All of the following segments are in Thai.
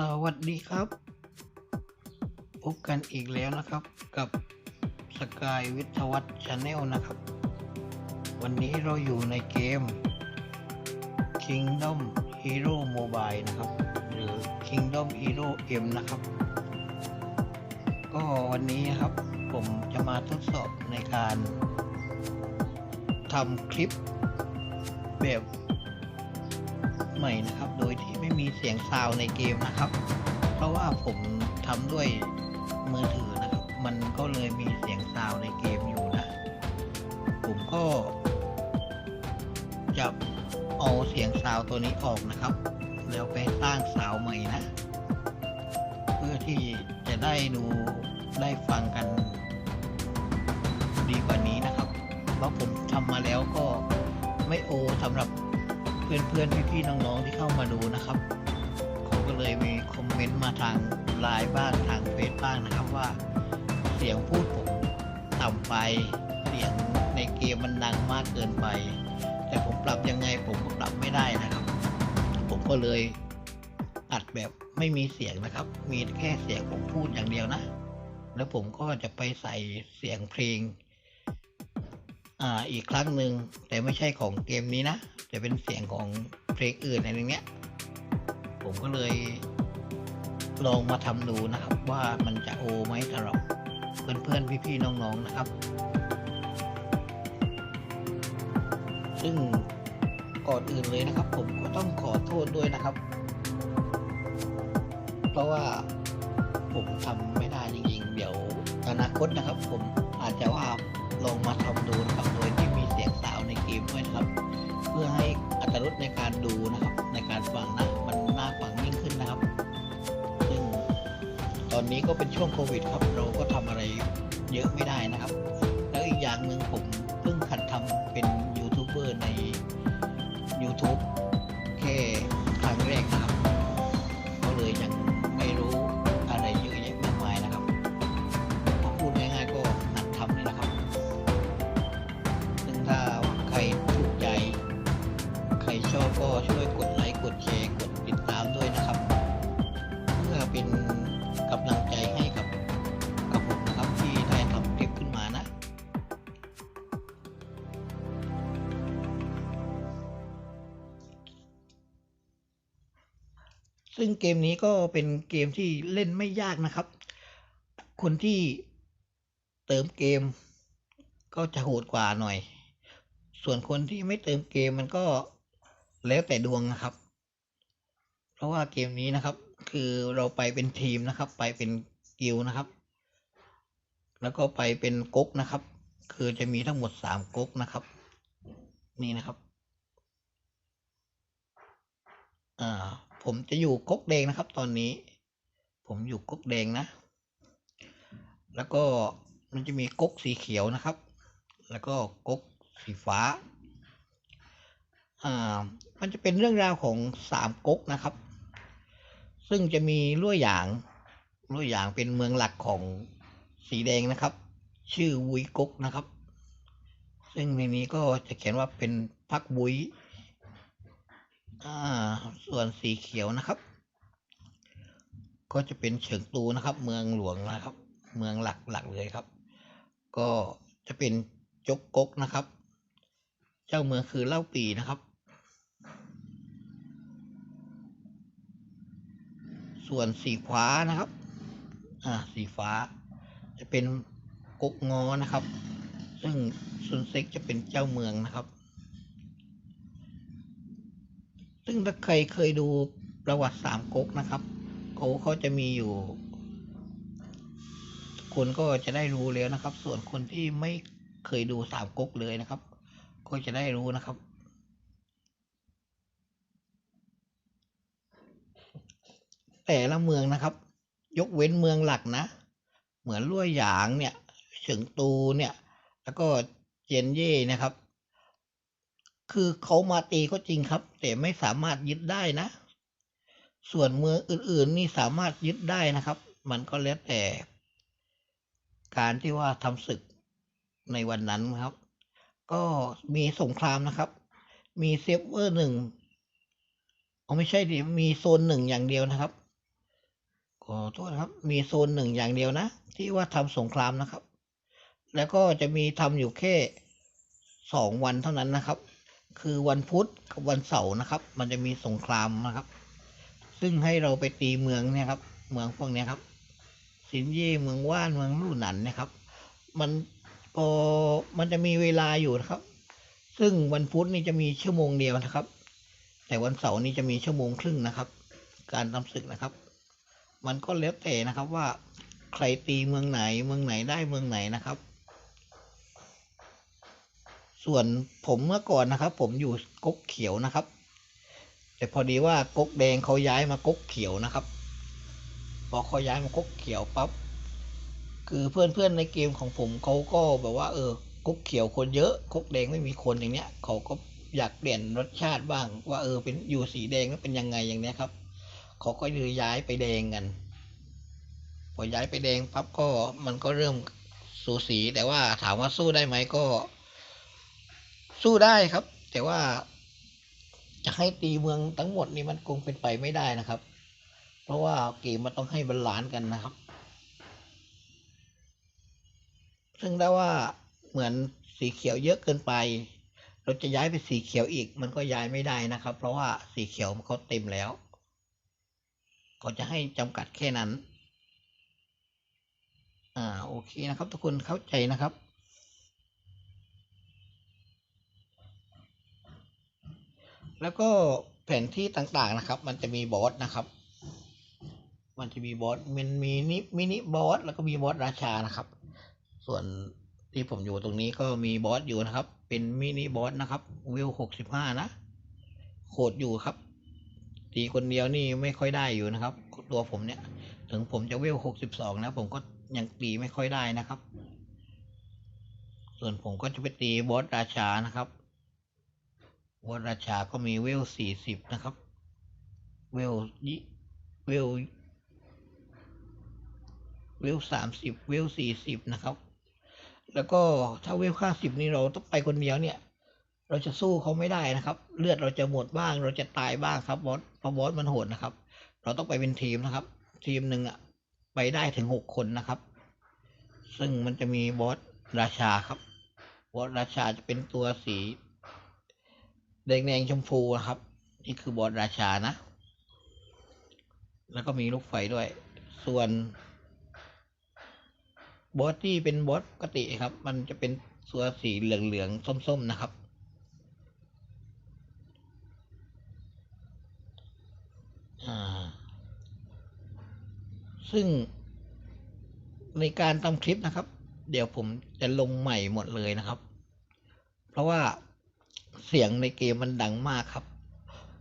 สวัสดีครับ พบกันอีกแล้วนะครับกับสกายวิทวัฒน์ชาแนลนะครับ วันนี้เราอยู่ในเกม Kingdom Hero Mobile นะครับ หรือ Kingdom Hero M นะครับ ก็วันนี้นครับผมจะมาทดสอบในการทำคลิปแบบ ใหม่นะครับ โดยที่ไม่มีเสียงซาวในเกมนะครับ เพราะว่าผมทำด้วยมือถือนะครับ มันก็เลยมีเสียงซาวในเกมอยู่นะ ผมก็ จะเอาเสียงซาวตัวนี้ออกนะครับ แล้วไปสร้างซาวใหม่นะ เพื่อที่จะได้ดูได้ฟังกันดีกว่านี้นะครับ เพราะผมทำมาแล้วก็ไม่โอสำหรับ เพื่อนๆพี่ๆน้องๆที่เข้ามาดูนะครับเขาก็เลยมีคอมเมนต์มาทางไลน์บ้างทางเฟซบ้างนะครับว่า เสียงพูดผมต่ำไปเสียงในเกมมันดังมากเกินไป แต่ผมปรับยังไงผมก็ปรับไม่ได้นะครับ ผมก็เลยอัดแบบไม่มีเสียงนะครับ มีแค่เสียงผมพูดอย่างเดียวนะ แล้วผมก็จะไปใส่เสียงเพลง อ่าอีกครั้งหนึ่งแต่ไม่ใช่ของเกมนี้นะ แต่เป็นเสียงของเพลงอื่นอะไรเงี้ย ผมก็เลยลองมาทำดูนะครับว่ามันจะโอไหมสำหรับเพื่อนๆพี่ๆน้องๆนะครับ ซึ่งก่อนอื่นเลยนะครับ ผมก็ต้องขอโทษด้วยนะครับ เพราะว่าผมทำไม่ได้จริงๆ เดี๋ยวอนาคตนะครับ ผมอาจจะว่า ลองมาทำดูนะครับโดยที่มีเสียงสาวในเกมด้วยนะครับ เพื่อให้อัตรรสในการดูนะครับ ในการฟังนะมันน่าฟังยิ่งขึ้นนะครับ ซึ่งตอนนี้ก็เป็นช่วงโควิดครับเราก็ทำอะไรเยอะไม่ได้นะครับ ซึ่งเกมนี้ก็เป็นเกมที่เล่นไม่ยากนะครับ คนที่เติมเกมก็จะโหดกว่าหน่อย ส่วนคนที่ไม่เติมเกมมันก็แล้วแต่ดวงนะครับ เพราะว่าเกมนี้นะครับ คือเราไปเป็นทีมนะครับ ไปเป็นกิลนะครับ แล้วก็ไปเป็นก๊กนะครับ คือจะมีทั้งหมดสามก๊กนะครับ นี่นะครับ อ่า ผมจะอยู่ก๊กแดงนะครับตอนนี้ ผมอยู่ก๊กแดงนะ แล้วก็มันจะมีก๊กสีเขียวนะครับ แล้วก็ก๊กสีฟ้า อ่า มันจะเป็นเรื่องราวของสามก๊กนะครับ ซึ่งจะมีลุ่ยหยางลุ่ยหยางเป็นเมืองหลักของสีแดงนะครับ ชื่อวุยก๊กนะครับ ซึ่งในนี้ก็จะเขียนว่าเป็นพักบุย ส่วนสีเขียวนะครับ ก็จะเป็นเฉิงตูนะครับ เมืองหลวงนะครับ เมืองหลักหลักเลยครับ ก็จะเป็นจกกกนะครับ เจ้าเมืองคือเล่าปีนะครับ ส่วนสีฟ้านะครับ อ่าสีฟ้า จะเป็นกกงอนะครับ ซึ่งซุนเซ็กจะเป็นเจ้าเมืองนะครับ ซึ่งถ้าใครเคยดูประวัติสามก๊กนะครับเขาเขาจะมีอยู่ คนก็จะได้รู้แล้วนะครับ ส่วนคนที่ไม่เคยดูสามก๊กเลยนะครับ ก็จะได้รู้นะครับแต่ละเมืองนะครับ ยกเว้นเมืองหลักนะ เหมือนลุ่ยหยางเนี่ยเฉิงตูเนี่ย แล้วก็เจียนเย่นะครับ คือเขามาตีก็จริงครับ แต่ไม่สามารถยึดได้นะ ส่วนเมืองอื่นๆนี่สามารถยึดได้นะครับ มันก็แล้วแต่ การที่ว่าทำศึกในวันนั้นครับ ก็มีสงครามนะครับ มีเซฟเวอร์หนึ่งเอาไม่ใช่ดิมีโซนหนึ่งอย่างเดียวนะครับขอโทษครับ มีโซนหนึ่งอย่างเดียวนะ ที่ว่าทำสงครามนะครับ แล้วก็จะมีทำอยู่แค่สองวันเท่านั้นนะครับ คือวันพุธกับวันเสาร์นะครับ มันจะมีสงครามนะครับ ซึ่งให้เราไปตีเมืองเนี่ยครับ เมืองพวกนี้ครับ สินเย่เมืองว่านเมืองลู่หนันนะครับ มันพอมันจะมีเวลาอยู่นะครับ ซึ่งวันพุธนี่จะมีชั่วโมงเดียวนะครับ แต่วันเสาร์นี่จะมีชั่วโมงครึ่งนะครับ การทำศึกนะครับ มันก็แล้วแต่นะครับว่าใครตีเมืองไหนเมืองไหนได้เมืองไหนนะครับ ส่วนผมเมื่อก่อนนะครับ ผมอยู่ก๊กเขียวนะครับ แต่พอดีว่าก๊กแดงเขาย้ายมาก๊กเขียวนะครับ พอเขาย้ายมาก๊กเขียวปั๊บคือเพื่อนๆในเกมของผมเขาก็แบบว่า เออก๊กเขียวคนเยอะก๊กแดงไม่มีคนอย่างเนี้ยเขาก็อยากเปลี่ยนรสชาติบ้าง ว่าเออเป็นอยู่สีแดงแล้วเป็นยังไงอย่างเนี้ยครับเขาก็เลยย้ายไปแดงกันพอย้ายไปแดงปั๊บก็มันก็เริ่มสูสีแต่ว่าถามว่าสู้ได้ไหมก็ สู้ได้ครับ แต่ว่าจะให้ตีเมืองทั้งหมดนี่มันคงเป็นไปไม่ได้นะครับ เพราะว่าเกมมันต้องให้บาลานกันนะครับ ซึ่งได้ว่าเหมือนสีเขียวเยอะเกินไป เราจะย้ายไปสีเขียวอีก มันก็ย้ายไม่ได้นะครับ เพราะว่าสีเขียวมันเขาเต็มแล้วเขาจะให้จำกัดแค่นั้น อ่าโอเคนะครับ ทุกคนเข้าใจนะครับ แล้วก็แผนที่ต่างๆนะครับ มันจะมีบอสนะครับ มันจะมีบอสมันมีนิมินิบอสแล้วก็มีบอสราชานะครับ ส่วนที่ผมอยู่ตรงนี้ก็มีบอสอยู่นะครับ เป็นมินิบอสนะครับวิวหกสิบห้านะโคดอยู่ครับตีคนเดียวนี่ไม่ค่อยได้อยู่นะครับ ตัวผมเนี่ย ถึงผมจะเวลหกสิบสองนะผมก็ยังตีไม่ค่อยได้นะครับ ส่วนผมก็จะไปตีบอสราชานะครับ บอสราชาก็มีเวลสี่สิบนะครับ เวลยี่เวลเวลสามสิบเวลสี่สิบนะครับ แล้วก็ถ้าเวลห้าสิบนี่เราต้องไปคนเดียวเนี่ย เราจะสู้เขาไม่ได้นะครับ เลือดเราจะหมดบ้าง เราจะตายบ้างครับบอสเพราะบอสมันโหดนะครับ เราต้องไปเป็นทีมนะครับ ทีมหนึ่งอะไปได้ถึงหกคนนะครับ ซึ่งมันจะมีบอสราชาครับ บอสราชาจะเป็นตัวสี แดงแดงๆชมพูนะครับ นี่คือบอสราชานะ แล้วก็มีลูกไฟด้วย ส่วนบอสที่เป็นบอสปกติครับ มันจะเป็นตัวสีเหลืองๆส้มๆนะครับ ซึ่งในการทำคลิปนะครับ เดี๋ยวผมจะลงใหม่หมดเลยนะครับ เพราะว่า เสียงในเกมมันดังมากครับ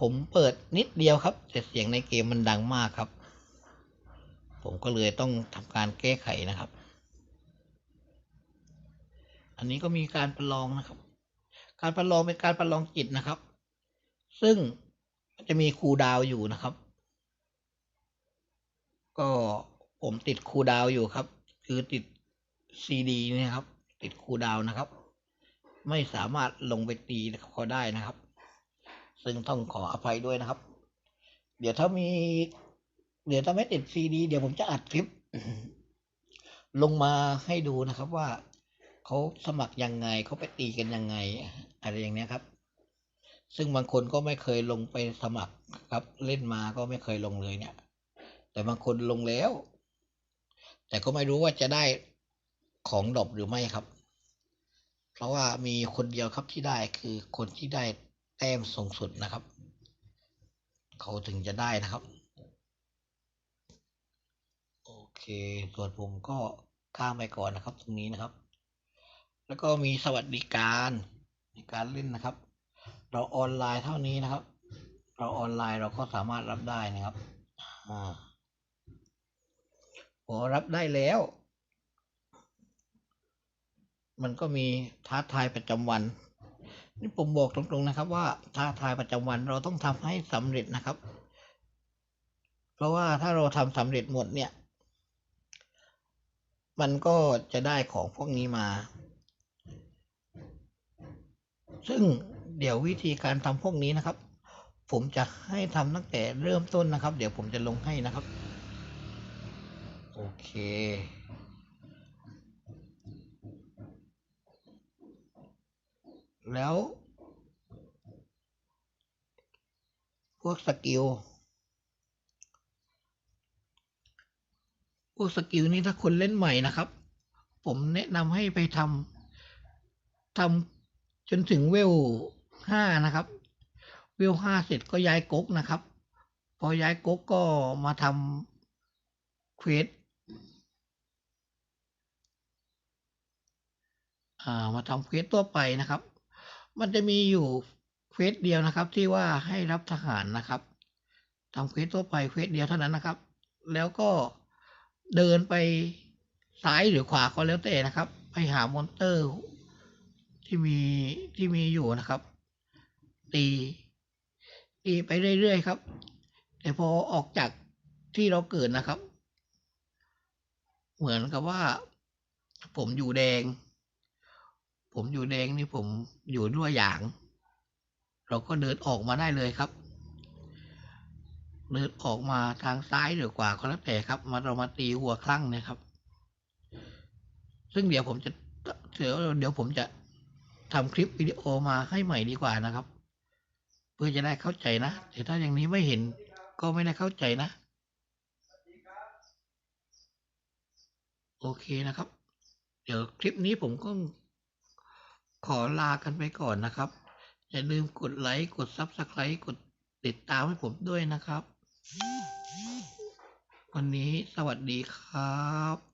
ผมเปิดนิดเดียวครับ แต่เสียงในเกมมันดังมากครับ ผมก็เลยต้องทำการแก้ไขนะครับ อันนี้ก็มีการประลองนะครับ การประลองเป็นการประลองจิตนะครับ ซึ่งจะมีครูดาวอยู่นะครับ ก็ผมติดครูดาวอยู่ครับ คือติดซีดีนี่ครับ ติดครูดาวนะครับ ไม่สามารถลงไปตีเขาได้นะครับ ซึ่งต้องขออภัยด้วยนะครับ เดี๋ยวถ้ามี เดี๋ยวถ้าไม่ติดซีดี เดี๋ยวผมจะอัดคลิป ลงมาให้ดูนะครับว่าเขาสมัครยังไงเขาไปตีกันยังไง อะไรอย่างเนี้ยครับ ซึ่งบางคนก็ไม่เคยลงไปสมัครครับ เล่นมาก็ไม่เคยลงเลยเนี่ย แต่บางคนลงแล้ว แต่ก็ไม่รู้ว่าจะได้ของดรอปหรือไม่ครับ ราะว่ามีคนเดียวครับที่ได้คือคนที่ได้แต้มสูงสุดนะครับ เขาถึงจะได้นะครับ โอเค ส่วนผมก็ข้ามไปก่อนนะครับ ตรงนี้นะครับ แล้วก็มีสวัสดิการในการเล่นนะครับ เราออนไลน์เท่านี้นะครับ เราออนไลน์เราก็สามารถรับได้นะครับอ่าพอรับได้แล้ว มันก็มีท้าทายประจำวัน นี่ผมบอกตรงๆนะครับ ว่าท้าทายประจำวันเราต้องทำให้สำเร็จนะครับ เพราะว่าถ้าเราทำสำเร็จหมดเนี่ย มันก็จะได้ของพวกนี้มา ซึ่งเดี๋ยววิธีการทำพวกนี้นะครับ ผมจะให้ทำตั้งแต่เริ่มต้นนะครับ เดี๋ยวผมจะลงให้นะครับ โอเค แล้ว พวกสกิล พวกสกิลนี้ถ้าคนเล่นใหม่นะครับ ผมแนะนำให้ไปทำทำจนถึงเวลห้านะครับ เวลห้าเสร็จก็ย้ายก๊กนะครับ พอย้ายก๊กก็มาทำเควสอ่ามาทำเควสตัวไปนะครับ มันจะมีอยู่เควสเดียวนะครับ ที่ว่าให้รับทหารนะครับทำเควสตัวไปเควสเดียวเท่านั้นนะครับ แล้วก็เดินไปซ้ายหรือขวาก็แล้วแต่นะครับ ไปหามอนเตอร์ที่มีที่มีอยู่นะครับ ตีตีไปเรื่อยๆครับ แต่พอออกจากที่เราเกิดนะครับ เหมือนกับว่าผมอยู่แดง ผมอยู่แดงนี่ผมอยู่ด้วยอย่าง เราก็เดินออกมาได้เลยครับ เดินออกมาทางซ้ายหรือขวาก็แล้วแต่ครับ มาเรามาตีหัวคลั่งนะครับ ซึ่งเดี๋ยวผมจะเดี๋ยวเดี๋ยวผมจะทำคลิปวิดีโอมาให้ใหม่ดีกว่านะครับ เพื่อจะได้เข้าใจนะแต่ถ้าอย่างนี้ไม่เห็นก็ไม่ได้เข้าใจนะ โอเคนะครับ เดี๋ยวคลิปนี้ผมก็ ขอลากันไปก่อนนะครับ อย่าลืมกดไลค์ กด s u b สไครต์กดติดตามให้ผมด้วยนะครับ วันนี้สวัสดีครับ